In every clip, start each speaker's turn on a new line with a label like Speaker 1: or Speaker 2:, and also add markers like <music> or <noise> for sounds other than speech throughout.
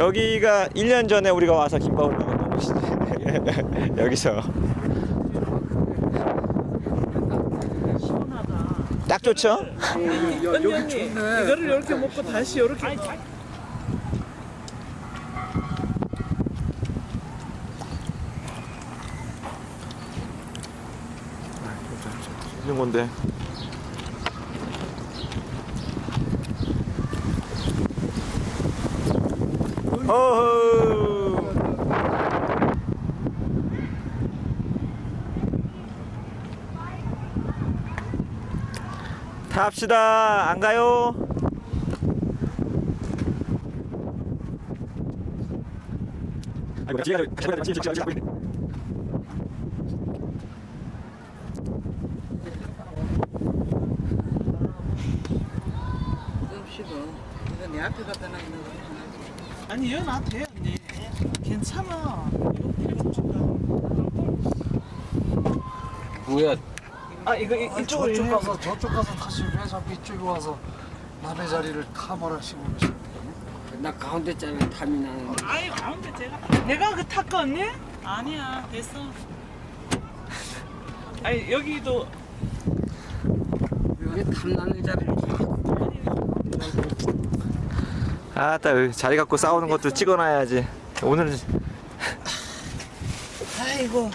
Speaker 1: 여기가 1년 전에 우리가 와서 김밥을 먹었던 곳이지. <laughs> 여기서. 딱 좋죠?
Speaker 2: 여기 좋네. 이거를 이렇게 먹고 다시 이렇게.
Speaker 1: 있는 건데. 어허. 탑시다. 안 가요? 아이고, 지금 지금 지금 지금
Speaker 3: 없이도 이거 내 앞에 갖다 놔있는 거
Speaker 2: 아니 얘 나도 돼 언니. 괜찮아.
Speaker 3: 뭐야
Speaker 2: 아 이거 이-
Speaker 4: 아니,
Speaker 2: 이쪽으로
Speaker 4: 저쪽
Speaker 2: 해.
Speaker 4: 가서 저쪽 가서 다시 왜 자꾸 이쪽에 와서 남의 자리를 탐하라 시고 그러시
Speaker 3: 나 가운데 자리에 탐이 나는데
Speaker 2: 아이 가운데 제가 내가 그 탔거 언니? 아니야 됐어. <laughs> 아니 여기도
Speaker 3: 왜 탐나는 자리를
Speaker 1: 아따 여기 자리 갖고 싸우는 것도 찍어놔야지 오늘은
Speaker 2: 아이고.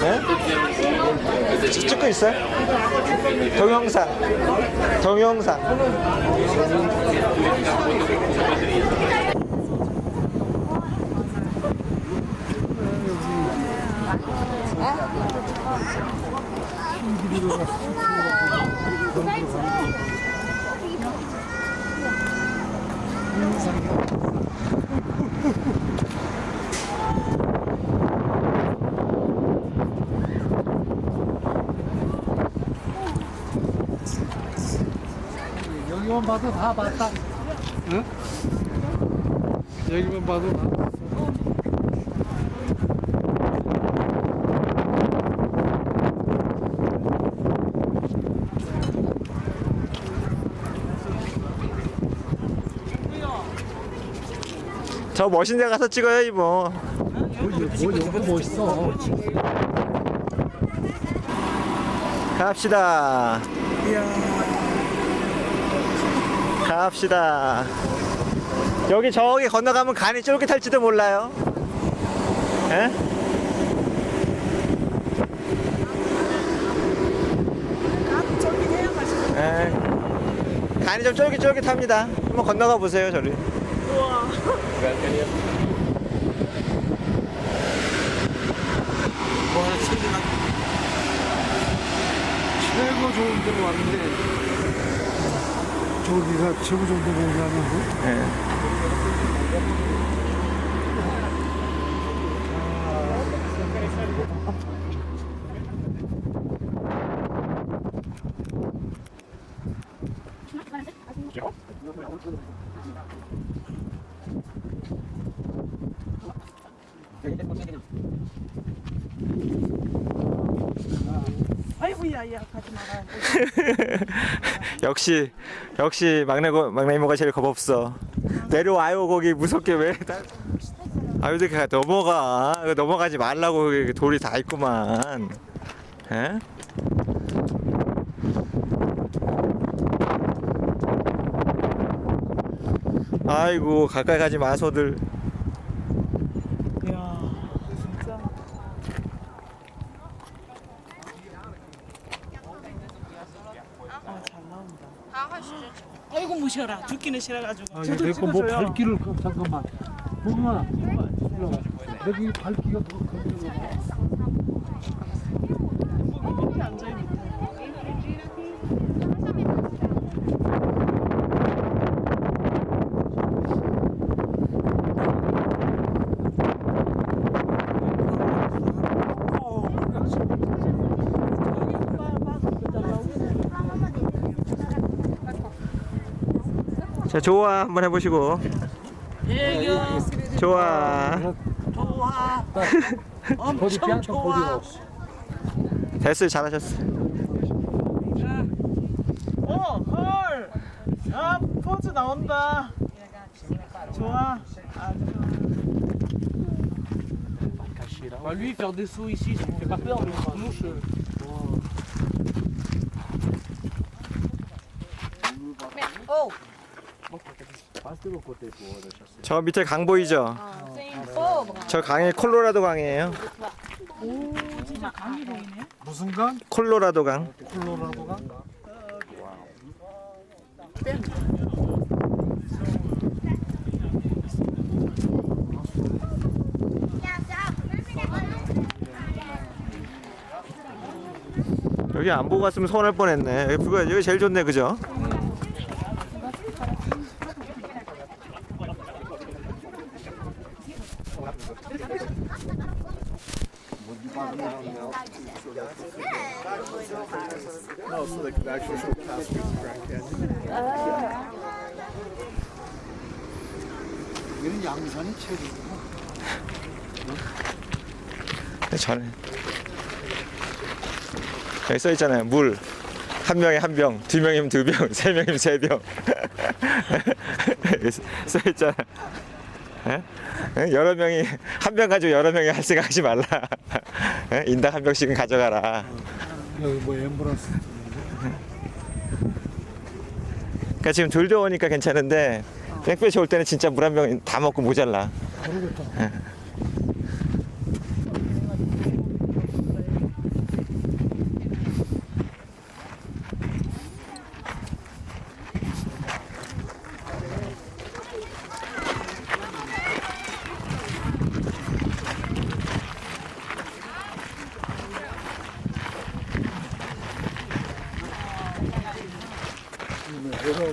Speaker 1: 네? 찍고 있어요? 동영상 동영상
Speaker 4: 여기만 봐도 다 봤다. 응? 여기만 봐도 다 봤어.
Speaker 1: 저 멋있는 데 가서 찍어요 이모
Speaker 4: 뭐, 뭐 여기 멋있어.
Speaker 1: 갑시다 갑시다. 여기 저기 건너가면 간이 쫄깃할지도 몰라요. 에? 에, 간이 좀 쫄깃쫄깃합니다. 한번 건너가 보세요 저리.
Speaker 4: 최고 좋은 데로 왔는데 저기가 최고 좋은 데 공부하는데
Speaker 1: 예.
Speaker 2: 가지 <laughs> 마라.
Speaker 1: 역시 역시 막내 고, 막내 이모가 제일 겁 없어. 내려와요 거기 무섭게 왜? 다- 아유 이렇게 넘어가 넘어가지 말라고 돌이 다 있구만. 에? 아이고 가까이 가지 마소들.
Speaker 2: 야 진짜. 아잘 나온다. 아이고 무셔라 죽기는 싫어가지고.
Speaker 4: 아, 내거 뭐 발길을 그- 잠깐만. 보구나. 일로 와. 발기가 더 건드려.
Speaker 2: 밑에 앉아 밑에.
Speaker 1: 자 좋아 한번 해보시고 좋아
Speaker 2: 좋아. 엄청 좋아.
Speaker 1: 됐어요 잘하셨어
Speaker 2: 어, 헐. 아, 포즈 나온다. 좋아.
Speaker 5: Lui, faire des sauts ici, ça me fait pas peur, mais en mouche. euh,
Speaker 1: 저 밑에 강 보이죠? 저 강이 콜로라도 강이에요
Speaker 2: 진짜 강이 보이네.
Speaker 4: 무슨 강?
Speaker 1: 콜로라도 강
Speaker 4: 콜로라도 강?
Speaker 1: 여기 안 보고 갔으면 서운할 뻔했네 여기 뷰가 여기 제일 좋네 그죠?
Speaker 4: 얘는 양산이 최고구나.
Speaker 1: 전에 여기 써 있잖아요 물 한 명에 한 병, 두 명이면 두 병, <laughs> 세 명이면 세 병. <laughs> 써 있잖아. 예? 예? 여러 명이 한 병 가지고 여러 명이 할 생각하지 말라. <laughs> 예? 인당 한 병씩은 가져가라.
Speaker 4: 여기 뭐 엠브런스.
Speaker 1: 그러니까 지금 덜 더우니까 괜찮은데 땡볕이 올 때는 진짜 물 한 병 다 먹고 모자라.
Speaker 4: 모르겠다.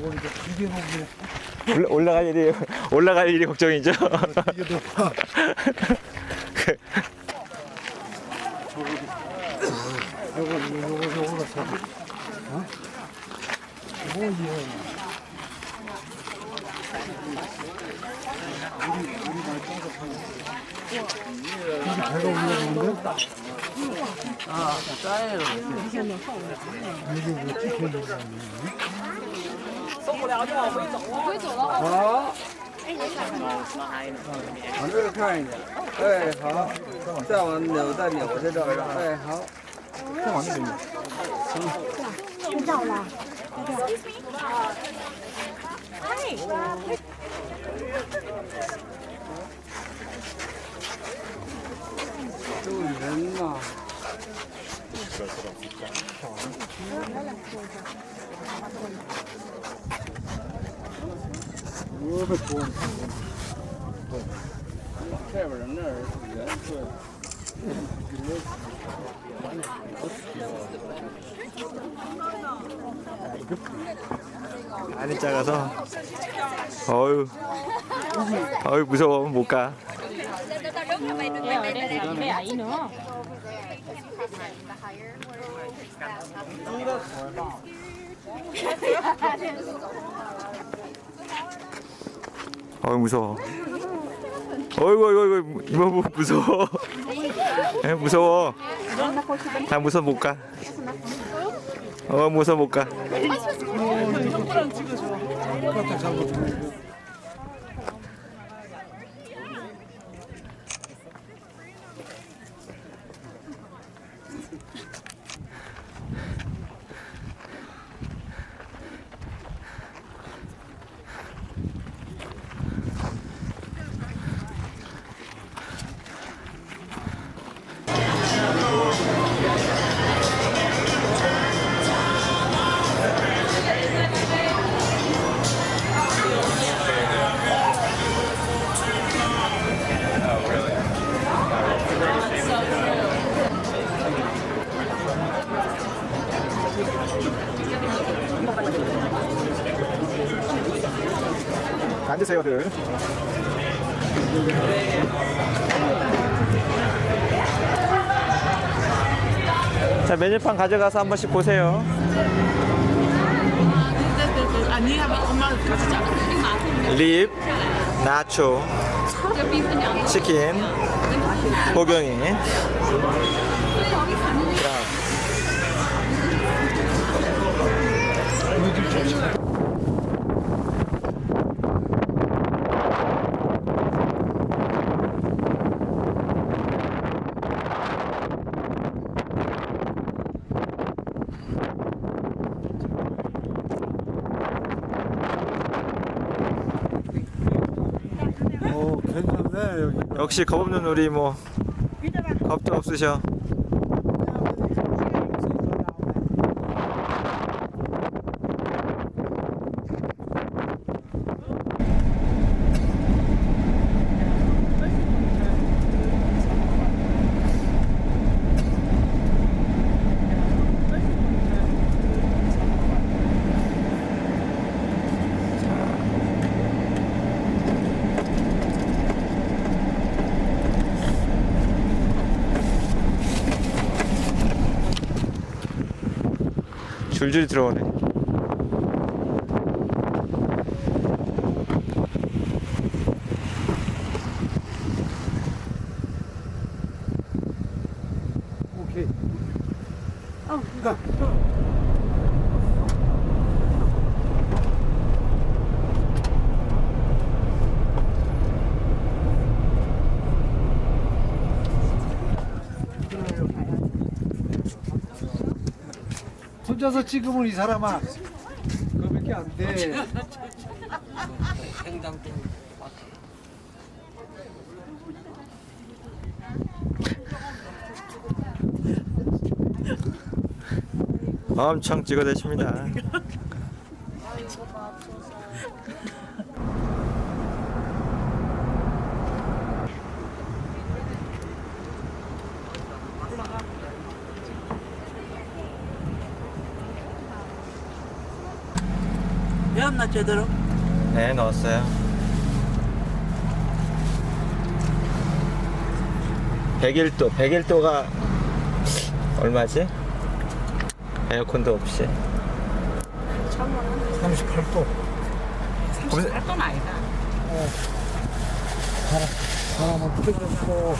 Speaker 4: 보니까 이게 너무
Speaker 1: 올라, 올라갈 일이 올라갈 일이 걱정이죠.
Speaker 4: 아,
Speaker 3: 不了，就
Speaker 4: 往回走往。回走了。好。哎，你什
Speaker 3: 么？往这儿看一眼。哎，好。再往扭，再扭，再照一绕。哎，好。再往那边走。行。别了。
Speaker 4: Excuse me. Hi. 都
Speaker 3: 人呐。小的。来来来，坐
Speaker 1: 一下。 안이 작아서. 어유 어유 무서워. 못가. <laughs> 어유 무서워. 어이구 어이구 어이구 이모부 무서워. 에 무서워. 나 무서워 못 가. 어 무서워 못 가.
Speaker 4: 잘못.
Speaker 1: 앉으세요들. 자 메뉴판 가져가서 한 번씩 보세요. 립, 나초, 치킨, 호경이. 그다음
Speaker 4: 어, 괜찮네, 여기.
Speaker 1: 역시 겁 없는 우리 뭐 겁도 없으셔. 줄줄이 들어오네.
Speaker 4: 오케이. 가. 혼자서 찍으면 이 사람아 그거밖에 안 돼.
Speaker 1: 엄청 찍어대십니다.
Speaker 2: 배웠나 제대로?
Speaker 1: 네, 넣었어요. 백일도, 백일도가 얼마지? 에어컨도 없이.
Speaker 4: 38도.
Speaker 2: 건 아니다.
Speaker 4: 바람은 틀어졌고